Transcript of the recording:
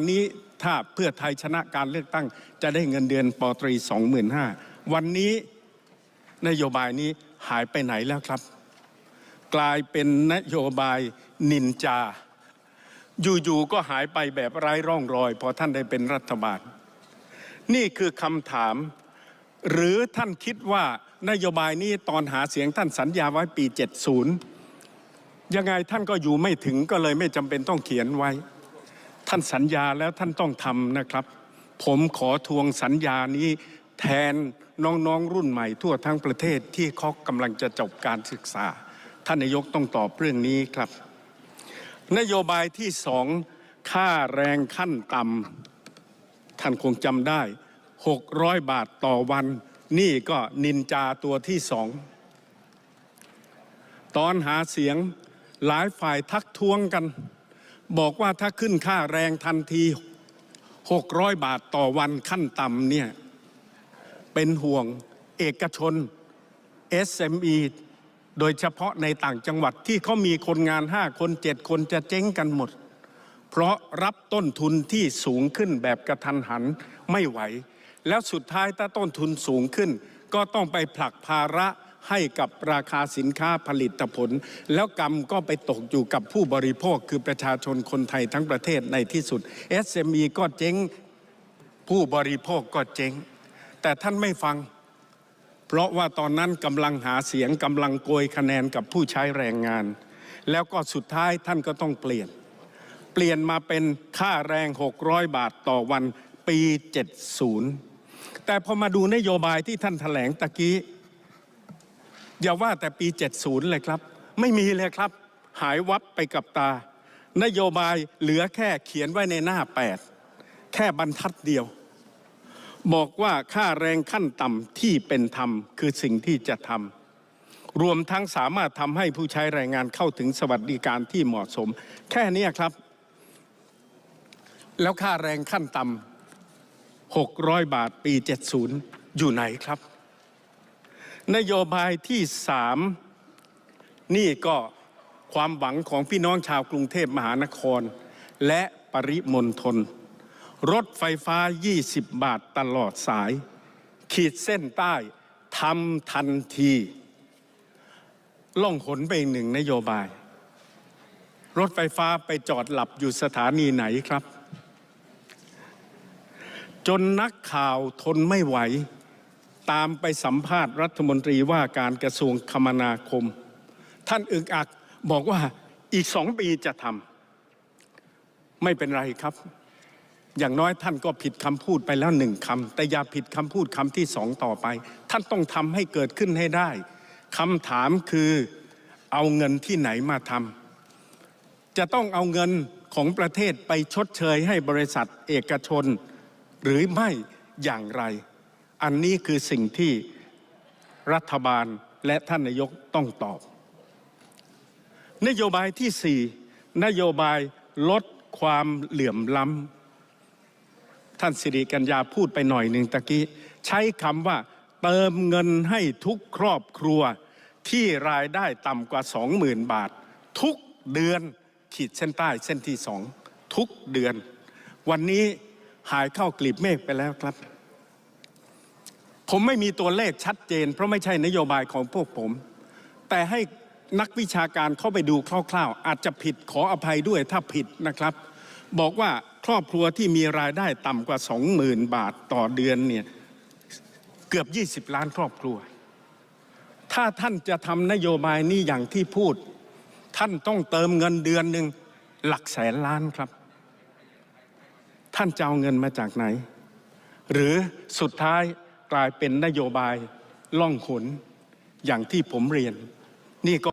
วันนี้ถ้าเพื่อไทยชนะการเลือกตั้ง จะได้เงินเดือนปอตรี25,000วันนี้นโยบายนี้หายไปไหนแล้วครับ กลายเป็นนโยบายนินจา อยู่ๆก็หายไปแบบไร้ร่องรอย พอท่านได้เป็นรัฐบาล นี่คือคำถาม หรือท่านคิดว่านโยบายนี้ตอนหาเสียงท่านสัญญาไว้ปี 70 ยังไงท่านก็อยู่ไม่ถึงก็เลยไม่จำเป็นต้องเขียนไว้ ท่านสัญญาแล้วท่านต้องทำนะครับ ผมขอทวงสัญญานี้แทนน้องๆรุ่นใหม่ทั่วทั้งประเทศที่เขากำลังจะจบการศึกษา ท่านนายกต้องตอบเรื่องนี้ครับ นโยบายที่สองค่าแรงขั้นต่ำท่านคงจำได้ 600 บาทต่อวัน นี่ก็นินจาตัวที่สองตอนหาเสียงหลายฝ่ายทักท้วงกัน บอกว่าถ้าขึ้นค่าแรงทันที600บาทต่อวันขั้นต่ำเนี่ยเป็นห่วงเอกชน SME โดยเฉพาะในต่างจังหวัดที่เขามีคนงาน5คน7คนจะเจ๊งกันหมด เพราะรับต้นทุนที่สูงขึ้นแบบกระทันหันไม่ไหว แล้วสุดท้ายถ้าต้นทุนสูงขึ้น ก็ต้องไปผลักภาระ ให้กับราคาสินค้าผลิตผล แล้วกรรมก็ไปตกอยู่กับผู้บริโภคคือประชาชนคนไทยทั้งประเทศในที่สุด SME ก็เจ๊งผู้บริโภคก็เจ๊ง แต่ท่านไม่ฟัง เพราะว่าตอนนั้นกำลังหาเสียงกำลังโกยคะแนนกับผู้ใช้แรงงาน แล้วก็สุดท้ายท่านก็ต้องเปลี่ยน เปลี่ยนมาเป็นค่าแรง 600 บาทต่อวันปี 70 แต่พอมาดูนโยบายที่ท่านแถลงตะกี้ อย่าว่าแต่ปี 70 เลยครับ ไม่มีเลยครับ หายวับไปกับตา นโยบายเหลือแค่เขียนไว้ในหน้า 8 แค่บรรทัดเดียว บอกว่าค่าแรงขั้นต่ำที่เป็นธรรมคือสิ่งที่จะทำรวมทั้งสามารถทำให้ผู้ใช้แรงงานเข้าถึงสวัสดิการที่เหมาะสม แค่นี้ครับ แล้วค่าแรงขั้นต่ำ600 บาทปี 70 อยู่ไหนครับ นโยบายที่สามนี่ก็ความหวังของพี่น้องชาวกรุงเทพมหานคร และปริมณฑลรถไฟฟ้า 20 บาทตลอดสาย ขีดเส้นใต้ทำทันที ล่องหนไปหนึ่งนโยบาย รถไฟฟ้าไปจอดหลับอยู่สถานีไหนครับ จนนักข่าวทนไม่ไหว ตามไปสัมภาษณ์รัฐมนตรีว่าการกระทรวงคมนาคม ท่านอึกอักบอกว่าอีกสองปีจะทำไม่เป็นไรครับ อย่างน้อยท่านก็ผิดคำพูดไปแล้วหนึ่งคำแต่อย่าผิดคำพูดคำที่สองต่อไป ท่านต้องทำให้เกิดขึ้นให้ได้คำถามคือเอาเงินที่ไหนมาทำจะต้องเอาเงินของประเทศไปชดเชยให้บริษัทเอกชน หรือไม่อย่างไร อันนี้คือสิ่งที่รัฐบาลและท่านนายกต้องตอบ นโยบายที่สี่นโยบายลดความเหลื่อมล้ำท่านสิริกัญญาพูดไปหน่อยหนึ่งตะกี้ ใช้คำว่าเติมเงินให้ทุกครอบครัวที่รายได้ต่ำกว่า 20,000 บาท ทุกเดือนขีดเส้นใต้เส้นที่สองทุกเดือน วันนี้หายเข้ากลีบเมฆไปแล้วครับ ผมไม่มีตัวเลขชัดเจน เพราะไม่ใช่นโยบายของพวกผม แต่ให้นักวิชาการเข้าไปดูคร่าวๆ อาจจะผิดขออภัยด้วยถ้าผิดนะครับ บอกว่าครอบครัวที่มีรายได้ต่ำกว่า 20,000 บาทต่อเดือนเนี่ยเกือบ 20 ล้านครอบครัว ถ้าท่านจะทำนโยบายนี้อย่างที่พูด ท่านต้องเติมเงินเดือนหนึ่งหลักแสนล้านครับ ท่านจะเอาเงินมาจากไหน หรือสุดท้าย กลายเป็นนโยบายล่องหนอย่างที่ผมเรียนนี่ก็